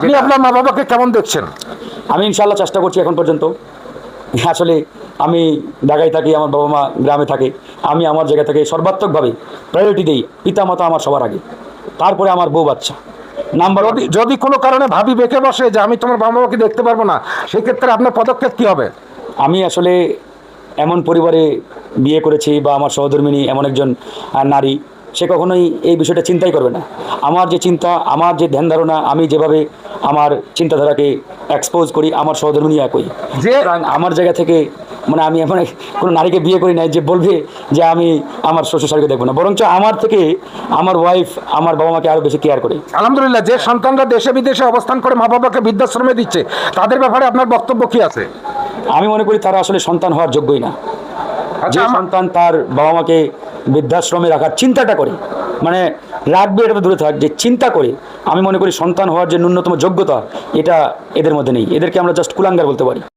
আপনি আপনার মা বাবাকে কেমন দেখছেন? আমি ইনশাল্লাহ চেষ্টা করছি এখন পর্যন্ত। আসলে আমি ঢাকায় থাকি আমার বাবা মা গ্রামে থাকে। আমি আমার জায়গা থেকে সর্বাত্মকভাবে প্রায়োরিটি দিই পিতা মাতা আমার সবার আগে। তারপরে আমার বউ বাচ্চা। নাম্বার যদি যদি কোনো কারণে ভাবি বেঁকে বসে যে আমি তোমার বাবা মাকে দেখতে পারব না সেক্ষেত্রে আপনার পদক্ষেপ কী হবে? আমি আসলে এমন পরিবারে বিয়ে করেছি বা আমার সহধর্মিনী এমন একজন নারী সে কখনোই এই বিষয়টা চিন্তাই করবে না। আমার যে চিন্তা আমার যে ধ্যান ধারণা আমি যেভাবে আমার চিন্তাধারাকে এক্সপোজ করি আমার সহধর্মিনী একই। যে- আমার জায়গা থেকে মানে আমি এমন কোনো নারীকে বিয়ে করি নাই যে বলবে যে আমি আমার শ্বশুর শাশুড়িকে দেখব না। বরঞ্চ আমার থেকে আমার ওয়াইফ আমার বাবা মাকে আরও বেশি কেয়ার করে। আলহামদুলিল্লাহ যে সন্তানরা দেশে বিদেশে অবস্থান করে মা বাবাকে বৃদ্ধাশ্রমে দিচ্ছে তাদের ব্যাপারে আপনার বক্তব্য কী আছে? আমি মনে করি তারা আসলে সন্তান হওয়ার যোগ্যই না। যে আচ্ছা সন্তান তার বাবা মাকে বৃদ্ধাশ্রমে রাখার চিন্তাটা করে। মানে রাখবে এটা দূরে থাক, যে চিন্তা করে। আমি মনে করি সন্তান হওয়ার যে ন্যূনতম যোগ্যতা, এটা এদের মধ্যে নেই। এদেরকে আমরা জাস্ট কুলাঙ্গার বলতে পারি।